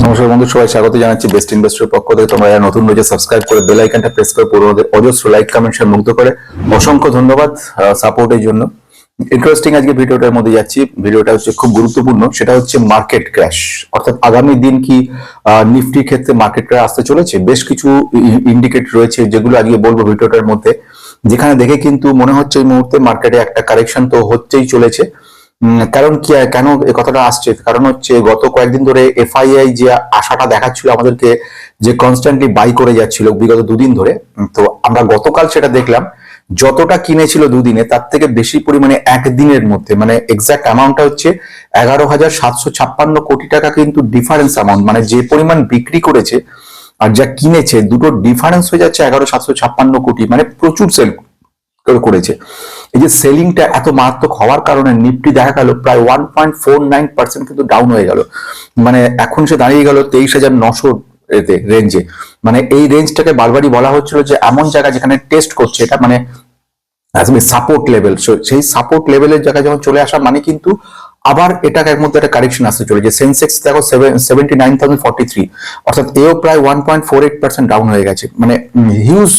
নমস্কার বন্ধু, সবাই স্বাগত জানাচ্ছি বেস্ট ইনভেস্টর পক্ষ থেকে। তোমরা নতুন রয়েছে সাবস্ক্রাইব করে বেল আইকনটা প্রেস করে পূর্বদের অজস্র লাইক কমেন্ট শেয়ার মুগ্ধ করে। অসংখ্য ধন্যবাদ সাপোর্টের জন্য। ইন্টারেস্টিং আজকে ভিডিওটার মধ্যে যাচ্ছি। ভিডিওটা হচ্ছে খুব গুরুত্বপূর্ণ। সেটা হচ্ছে মার্কেট ক্র্যাশ অর্থাৎ আগামী দিন কি নিফটির ক্ষেত্রে মার্কেট ক্র্যাশ আসতে চলেছে? বেশ কিছু ইন্ডিকেট রয়েছে, যেগুলো আজকে বলব ভিডিওটার মধ্যে। যেখানে দেখে কিন্তু মনে হচ্ছে এই মুহূর্তে মার্কেটে একটা কারেকশন তো হচ্ছেই চলেছে। কারণ কি কেন এ কথাটা আসছে? কারণ হচ্ছে গত কয়েকদিন ধরে এফআইআই যে আশাটা দেখাচ্ছিল আমাদেরকে যে কনস্ট্যান্টলি বাই করে যাচ্ছিল বিগত দুদিন ধরে তো আমরা গতকাল সেটা দেখলাম, যতটা কিনেছিল দুদিনে তার থেকে বেশি পরিমাণে একদিনের মধ্যে মানে এক্সাক্ট অ্যামাউন্টটা হচ্ছে এগারো হাজার সাতশো ছাপ্পান্ন কোটি টাকা কিন্তু ডিফারেন্স অ্যামাউন্ট মানে যে পরিমাণ বিক্রি করেছে আর যা কিনেছে দুটো ডিফারেন্স হয়ে যাচ্ছে এগারো সাতশো ছাপ্পান্ন কোটি মানে প্রচুর সেল করেছে। এই যে সেলিংটা এত মারাত্মক হওয়ার কারণে নিফটি দেখা গেল প্রায় ওয়ান পয়েন্ট ফোর কিন্তু ডাউন হয়ে গেল। মানে এখন সে দাঁড়িয়ে গেল তেইশ হাজার নশো এতে রেঞ্জে মানে এই রেঞ্জটাকে বারবারই বলা হচ্ছিল যে এমন জায়গা যেখানে টেস্ট করছে, এটা মানে সাপোর্ট লেভেল সেই সাপোর্ট লেভেলের জায়গায় যখন চলে আসা মানে কিন্তু আবার এটার মধ্যে একটা কারেকশন আসতে চলে চলেছে। সেন্সেক্স দেখো seventy nine thousand forty three অর্থাৎ এও প্রায় one point four eight percent down হয়ে গেছে। মানে হিউজ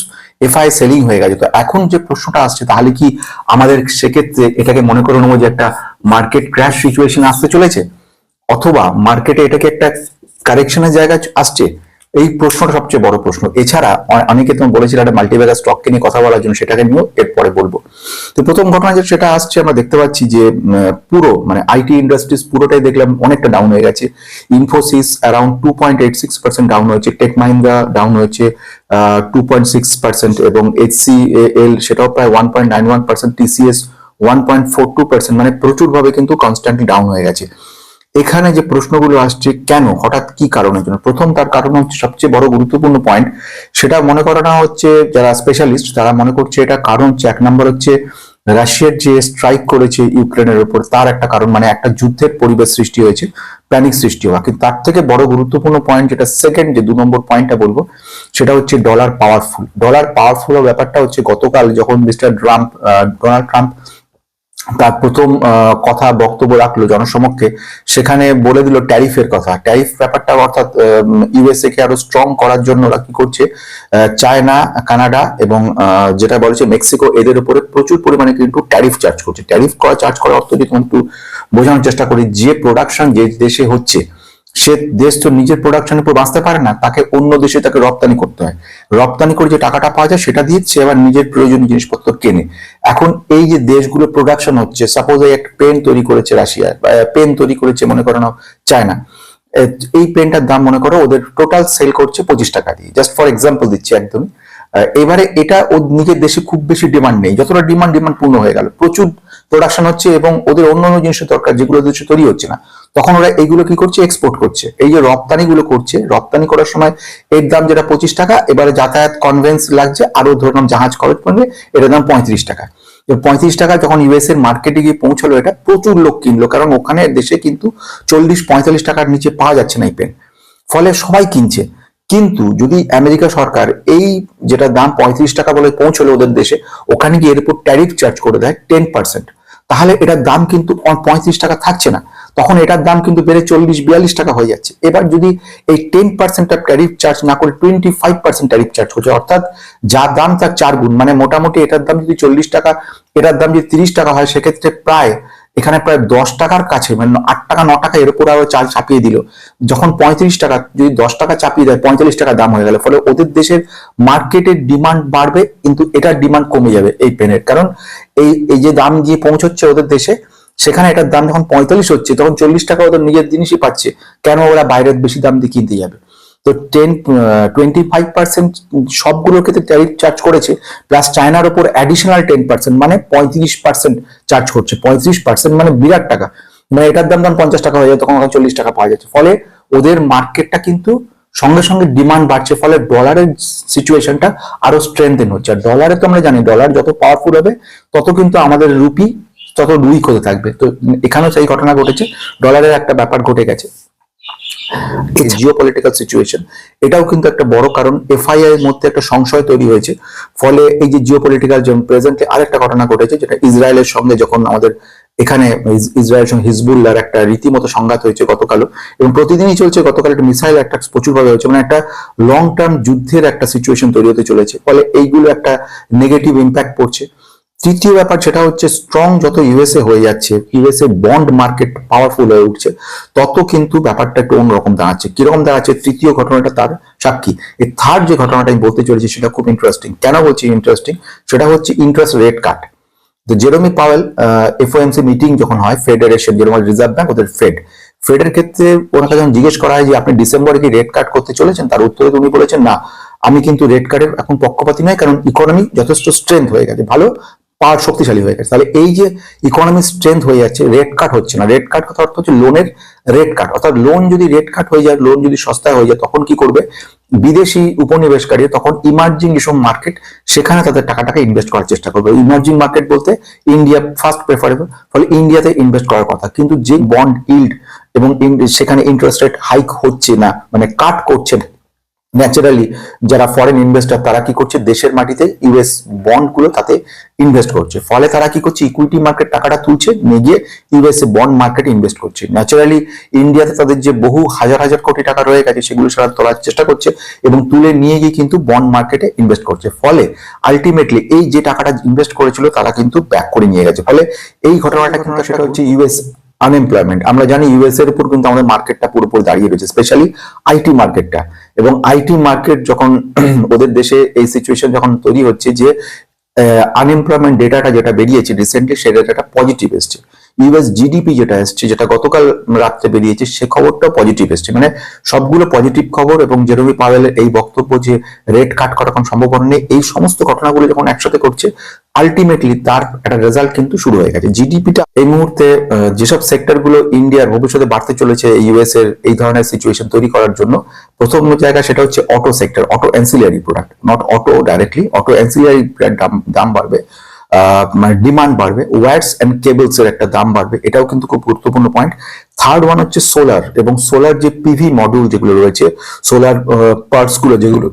এফআই সেলিং হয়ে গেছে। তো এখন যে প্রশ্নটা আসছে, তাহলে কি আমাদের সেক্ষেত্রে এটাকে মনে করে নেব যে একটা মার্কেট ক্র্যাশ সিচুয়েশন আসতে চলেছে? অথবা মার্কেটে এটাকে একটা কারেকশনের জায়গা আসছে? এই প্রশ্নটা সবচেয়ে বড় প্রশ্ন। এছাড়া অনেকে তুমি বলেছিল একটা মাল্টিব্যাগার স্টককে নিয়ে কথা বলার জন্য, সেটাকে নিয়েও এরপরে বলব। তো প্রথম ঘটনা যে সেটা আসছে, আমরা দেখতে পাচ্ছি যে পুরো মানে আইটি ইন্ডাস্ট্রিজ পুরোটাই দেখলাম অনেকটা ডাউন হয়ে গেছে। Infosys around two point eight six percent down হয়েছে টেক মাহিন্দ্রা ডাউন হয়েছে টু পয়েন্ট সিক্স পার্সেন্ট এবং এইচসি এল সেটাও প্রায় one point nine one percent TCS one point four two percent মানে প্রচুরভাবে কিন্তু কনস্ট্যান্টলি ডাউন হয়ে গেছে। এখানে যে প্রশ্নগুলো আসছে, কেন? হঠাৎ কি কারণের জন্য? প্রথম তার কারণ হচ্ছে সবচেয়ে বড় গুরুত্বপূর্ণ পয়েন্ট সেটা মনে করানো হচ্ছে যারা স্পেশালিস্ট তারা মনে করছে এটা কারণ হচ্ছে, এক নম্বর হচ্ছে রাশিয়ার যে স্ট্রাইক করেছে ইউক্রেনের উপর, তার একটা কারণ মানে একটা যুদ্ধের পরিবেশ সৃষ্টি হয়েছে প্যানিক সৃষ্টি হওয়া। কিন্তু তার থেকে বড় গুরুত্বপূর্ণ পয়েন্ট যেটা সেকেন্ড যে দু নম্বর পয়েন্টটা বলব, সেটা হচ্ছে ডলার পাওয়ারফুল ডলার পাওয়ারফুল ব্যাপারটা হচ্ছে গতকাল যখন মিস্টার ট্রাম্প ডোনাল্ড ট্রাম্প তার প্রথম কথা বক্তব্য রাখল জনসমক্ষে, সেখানে বলে দিল ট্যারিফের কথা। ট্যারিফ ব্যাপারটা অর্থাৎ ইউএসএ কে আরও স্ট্রং করার জন্য ওরা কি করছে চায়না, কানাডা এবং যেটা বলেছে মেক্সিকো, এদের উপরে প্রচুর পরিমাণে কিন্তু ট্যারিফ চার্জ করছে। ট্যারিফ করা চার্জ করার অর্থ কিন্তু বোঝানোর চেষ্টা করি, যে প্রোডাকশন যে দেশে হচ্ছে সে দেশ তো নিজের প্রোডাকশনের উপর বাঁচতে পারে না, তাকে অন্য দেশে তাকে রপ্তানি করতে হয়। রপ্তানি করে যে টাকাটা পাওয়া যায়, সেটা দিয়ে সে আবার নিজের প্রয়োজনীয় জিনিসপত্র কেনে। এখন এই যে দেশগুলো প্রোডাকশন হচ্ছে সাপোজ এই একটা পেন তৈরি করেছে রাশিয়া পেন তৈরি করেছে মনে করানো চায়না এই পেনটার দাম মনে করো ওদের টোটাল সেল করছে পঁচিশ টাকা দিয়ে। জাস্ট ফর এক্সাম্পল দিচ্ছি একদমই। এবারে এটা ও নিজের দেশে খুব বেশি ডিমান্ড নেই। যতটা ডিমান্ড ডিমান্ড পূর্ণ হয়ে গেল। প্রচুর প্রোডাকশন হচ্ছে এবং ওদের অন্য অন্য জিনিসের দরকার যেগুলো দেশে তৈরি হচ্ছে না। তখন ওরা এইগুলো কি করছে? এক্সপোর্ট করছে। এই যে রপ্তানি গুলো করছে, রপ্তানি করার সময় এর দাম যেটা পঁচিশ টাকা, এবারে যাতায়াত কনভেন্স লাগছে, আরও ধরলাম জাহাজ খরচ পড়বে এটার দাম পঁয়ত্রিশ টাকা। পঁয়ত্রিশ টাকা যখন ইউএস এর মার্কেটে গিয়ে পৌঁছলো, এটা প্রচুর লোক কিনলো। কারণ ওখানে দেশে কিন্তু চল্লিশ, পঁয়তাল্লিশ টাকার নিচে পাওয়া যাচ্ছে না এই পেন। ফলে সবাই কিনছে। কিন্তু যদি আমেরিকা সরকার এই যেটা দাম পঁয়ত্রিশ টাকা বলে পৌঁছলো ওদের দেশে, ওখানে গিয়ে এর উপর ট্যারিফ চার্জ করে দেয় টেন পার্সেন্ট তাহলে এটার দাম কিন্তু পঁয়ত্রিশ টাকা থাকছে না। তখন এটার দাম কিন্তু বেড়ে চল্লিশ, বিয়াল্লিশ টাকা হয়ে যাচ্ছে। এবার যদি এই টেন পার্সেন্ট ট্যারিফ চার্জ না করে twenty five percent tariff charge করছে, অর্থাৎ যা দাম তার চার গুণ মানে মোটামুটি এটার দাম যদি চল্লিশ টাকা, এটার দাম যদি তিরিশ টাকা হয়, সেক্ষেত্রে প্রায় এখানে প্রায় দশ টাকার কাছে মানে আট টাকা, ন টাকা এর উপর আরও চাল চাপিয়ে দিল। যখন পঁয়ত্রিশ টাকা, যদি দশ টাকা চাপিয়ে দেয়, পঁয়তাল্লিশ টাকা দাম হয়ে গেল। ফলে ওদের দেশের মার্কেটের ডিমান্ড বাড়বে, কিন্তু এটার ডিমান্ড কমে যাবে এই পেনের। কারণ এই এই যে দাম গিয়ে পৌঁছচ্ছে ওদের দেশে, সেখানে এটার দাম যখন পঁয়তাল্লিশ হচ্ছে, তখন চল্লিশ টাকা ওদের নিজের জিনিসই পাচ্ছে। কেন ওরা বাইরের বেশি দাম দিয়ে কিনতে যাবে? তো টেন টোয়েন্টি ফাইভ পার্সেন্ট সবগুলোর ক্ষেত্রে ট্যারিফ চার্জ করেছে প্লাস চায়নার ওপর অ্যাডিশনাল টেন পার্সেন্ট মানে পঁয়ত্রিশ পার্সেন্ট চার্জ করছে, পঁয়ত্রিশ পার্সেন্ট মানে বিরাট টাকা। মানে এটার দাম তখন পঞ্চাশ টাকা হয়ে যায়, তখন ওখানে চল্লিশ টাকা পাওয়া যাচ্ছে। ফলে ওদের মার্কেটটা কিন্তু সঙ্গে সঙ্গে ডিমান্ড বাড়ছে, ফলে ডলারের সিচুয়েশনটা আরও স্ট্রেংথেন হচ্ছে। আর ডলারে তো আমরা জানি ডলার যত পাওয়ারফুল হবে, তত কিন্তু আমাদের রুপি তত উইক হতে থাকবে। তো এখানেও সেই ঘটনা ঘটেছে ডলারের একটা ব্যাপার ঘটে গেছে। জিও পলিটিক্যাল সিচুয়েশন এটাও কিন্তু একটা বড় কারণ। এফআইআই এর মধ্যে একটা সংশয় তৈরি হয়েছে। ফলে এই যে জিও পলিটিক্যাল প্রেজেন্টে আরেকটা ঘটনা ঘটেছে, যেটা ইসরায়েলের সঙ্গে যখন আমাদের এখানে ইসরায়েল সঙ্গে হিজবুল্লার একটা রীতিমতো সংঘাত হয়েছে গতকালও, এবং প্রতিদিনই চলছে, গতকাল একটা মিসাইল একটা প্রচুরভাবে হয়েছে মানে একটা লং টার্ম যুদ্ধের একটা সিচুয়েশন তৈরি হতে চলেছে। ফলে এইগুলো একটা নেগেটিভ ইম্প্যাক্ট পড়ছে। তৃতীয় ব্যাপার সেটা হচ্ছে স্ট্রং যত ইউএসএ হয়ে যাচ্ছে ইউএসএ বন্ড মার্কেট পাওয়ারফুল হয়ে উঠছে, তত কিন্তু ব্যাপারটা একটু অন্যরকম দাঁড়াচ্ছে। কীরকম দাঁড়াচ্ছে? তৃতীয় ঘটনাটা তার সাক্ষী। এই থার্ড যে ঘটনাটা আমি বলতে চলেছি সেটা খুব ইন্টারেস্টিং কেন বলছি ইন্টারেস্টিং সেটা হচ্ছে ইন্টারেস্ট রেট কাট তো জেরোমি পাওয়েল এফওএমসি মিটিং যখন হয় ফেডারেশন যেরকম রিজার্ভ ব্যাংক ওদের ফেড ফেডের ক্ষেত্রে ওনাকে যখন জিজ্ঞেস করা হয় যে, আপনি ডিসেম্বরে কি রেট কাট করতে চলেছেন? তার উত্তরে উনি বলেছেন, না, আমি কিন্তু রেট কার্ডের এখন পক্ষপাতি নয় কারণ ইকোনমি যথেষ্ট স্ট্রেংথ হয়ে গেছে। ভালো পাওয়ার শক্তিশালী হয়ে গেছে। তাহলে এই যে ইকোনমি স্ট্রেংথ হয়ে যাচ্ছে রেট কাট হচ্ছে না। রেট কাট কথা অর্থ হচ্ছে লোনের রেট কাট অর্থাৎ লোন যদি রেট কাট হয়ে যায় লোন যদি সস্তায় হয়ে যায়, তখন কি করবে? বিদেশি উপনিবেশকারী তখন ইমার্জিং যেসব মার্কেট সেখানে তাদের টাকাটাকে ইনভেস্ট করার চেষ্টা করবে। ইমার্জিং মার্কেট বলতে ইন্ডিয়া ফার্স্ট প্রেফারেবল ফলে ইন্ডিয়াতে ইনভেস্ট করার কথা। কিন্তু যে বন্ড ইল্ড এবং সেখানে ইন্টারেস্ট রেট হাইক হচ্ছে না মানে কাট করছে না ন্যাচারালি যারা ফরেন ইনভেস্টর তারা কি করছে? দেশের মাটিতে ইউএস বন্ডগুলো তাতে ইনভেস্ট করছে। ফলে তারা কি করছে? ইকুইটি মার্কেট টাকাটা তুলছে, নিয়ে গিয়ে ইউএস বন্ড মার্কেটে ইনভেস্ট করছে। ন্যাচারালি ইন্ডিয়াতে তাদের যে বহু হাজার হাজার কোটি টাকা রয়ে গেছে, সেগুলো সারা তোলার চেষ্টা করছে এবং তুলে নিয়ে গিয়ে কিন্তু বন্ড মার্কেটে ইনভেস্ট করছে। ফলে আলটিমেটলি এই যে টাকাটা ইনভেস্ট করেছিল, তারা কিন্তু ব্যাক করে নিয়ে গেছে। ফলে, এই ঘটনাটা কিন্তু সেটা হচ্ছে ইউএস আনএমপ্লয়মেন্ট আমরা জানি ইউএস এর উপর কিন্তু আমাদের মার্কেটটা পুরোপুরি দাঁড়িয়ে রয়েছে স্পেশালি আইটি মার্কেটটা এবং আইটি মার্কেট যখন ওদের দেশে এই সিচুয়েশন যখন তৈরি হচ্ছে যে আনএমপ্লয়মেন্ট ডেটাটা যেটা বেরিয়েছে রিসেন্টলি সে ডেটাটা পজিটিভ এসছে। ইউএস জিডিপি যেটা এসছে, যেটা গতকাল রাত্রে বেরিয়েছে, সে খবরটাও পজিটিভ এসছে। মানে সবগুলো পজিটিভ খবর এবং জেরোমি পাওয়েলের এই বক্তব্য যে রেট কাট করা কোনো সম্ভাবনা নেই, এই সমস্ত ঘটনাগুলো যখন একসাথে করছে আলটিমেটলি তার একটা রেজাল্ট কিন্তু শুরু হয়ে গেছে। জিডিপিটা এই মুহূর্তে যেসব সেক্টরগুলো ইন্ডিয়ার ভবিষ্যতে বাড়তে চলেছে ইউএস এর এই ধরনের সিচুয়েশন তৈরি করার জন্য, প্রথম জায়গা সেটা হচ্ছে auto sector auto ancillary product not auto directly auto ancillary দাম বাড়বে। মানে ডিমান্ড বাড়বে ওয়্যারস অ্যান্ড কেবলস এর একটা দাম বাড়বে, এটাও কিন্তু খুব গুরুত্বপূর্ণ পয়েন্ট থার্ড ওয়ান হচ্ছে সোলার এবং সোলার যে পিভি মডিউল যেগুলো রয়েছে সোলার পার্টসগুলো যেগুলো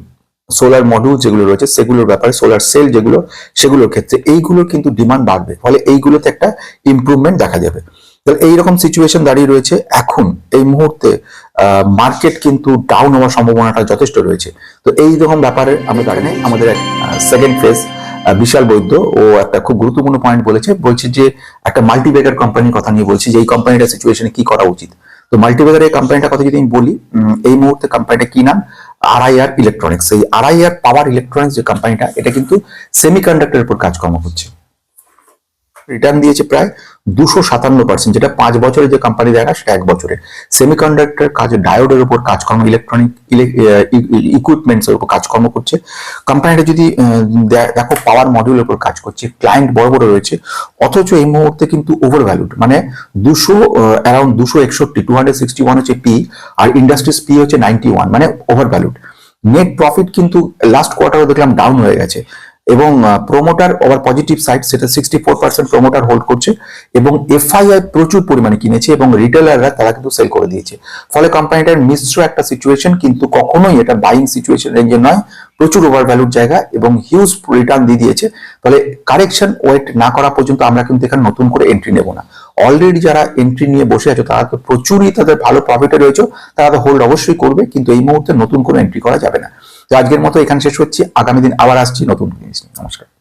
সোলার মডিউল যেগুলো রয়েছে, সেগুলোর ব্যাপারে সোলার সেল যেগুলো, সেগুলোর ক্ষেত্রে এইগুলোর কিন্তু ডিমান্ড বাড়বে, ফলে এইগুলোতে একটা ইমপ্রুভমেন্ট দেখা যাবে। তাহলে এইরকম সিচুয়েশন দাঁড়িয়ে রয়েছে। এখন এই মুহূর্তে মার্কেট কিন্তু ডাউন হওয়ার সম্ভাবনাটা যথেষ্ট রয়েছে। তো এই রকম ব্যাপারে আমরা দাঁড়িয়ে আমাদের এক সেকেন্ড ফেজ বিশাল বৈদ্য ও একটা খুব গুরুত্বপূর্ণ পয়েন্ট বলেছে, বলছে যে একটা মাল্টিবেগার কোম্পানির কথা নিয়ে বলছে যে এই কোম্পানিটা সিচুয়েশনে কি করা উচিত। তো মাল্টিবেগার এই কোম্পানিটার কথা যদি আমি বলি এই মুহূর্তে কোম্পানিটা কি নাম? আরআইআর ইলেকট্রনিক্স এই আরআইআর পাওয়ার ইলেকট্রনিক্স যে কোম্পানিটা এটা কিন্তু সেমিকন্ডাক্টরের উপর কাজকর্ম করছে রিটার্ন দিয়েছে প্রায় দুশো সাতান্ন পার্সেন্ট যেটা পাঁচ বছরের যে কোম্পানি দেখা, সেটা এক বছরে সেমিকন্ডাক্টর কাজ ডায়োডের উপর কাজকর্ম ইলেকট্রনিক ইকুইপমেন্টস এর উপর কাজকর্ম করছে। কোম্পানিটা যদি দেখো পাওয়ার মডিউলের উপর কাজ করছে ক্লায়েন্ট বড় বড় রয়েছে, অথচ এই মুহূর্তে কিন্তু ওভার ভ্যালুড মানে দুশো অ্যারাউন্ড দুশো একষট্টি টু হান্ড্রেড সিক্সটি ওয়ান হচ্ছে পি আর ইন্ডাস্ট্রিজ পি হচ্ছে নাইনটি ওয়ান মানে ওভার ভ্যালুড নেট প্রফিট কিন্তু লাস্ট কোয়ার্টারে দেখলাম ডাউন হয়ে গেছে। এবং প্রোমোটার ওভার পজিটিভ সাইড সেটা sixty four percent promoter hold করছে এবং এফআইআই প্রচুর পরিমাণে কিনেছে এবং রিটেলাররা তারা কিন্তু সেল করে দিয়েছে। ফলে কোম্পানিটার মিশ্র একটা সিচুয়েশন কিন্তু কখনোই এটা বাইং সিচুয়েশন রেঞ্জে নয়, প্রচুর ওভার ভ্যালুর জায়গা এবং হিউজ রিটার্ন দিয়ে দিয়েছে। ফলে কারেকশন ওয়েট না করা পর্যন্ত আমরা কিন্তু এখানে নতুন করে এন্ট্রি নেব না। অলরেডি যারা এন্ট্রি নিয়ে বসে আছে, তারা তো প্রচুরই তাদের ভালো প্রফিটে রয়েছে, তারা তো হোল্ড অবশ্যই করবে, কিন্তু এই মুহূর্তে নতুন করে এন্ট্রি করা যাবে না। তো আজকের মতো এখানে শেষ হচ্ছে আগামী দিন আবার আসছি নতুন জিনিস। নমস্কার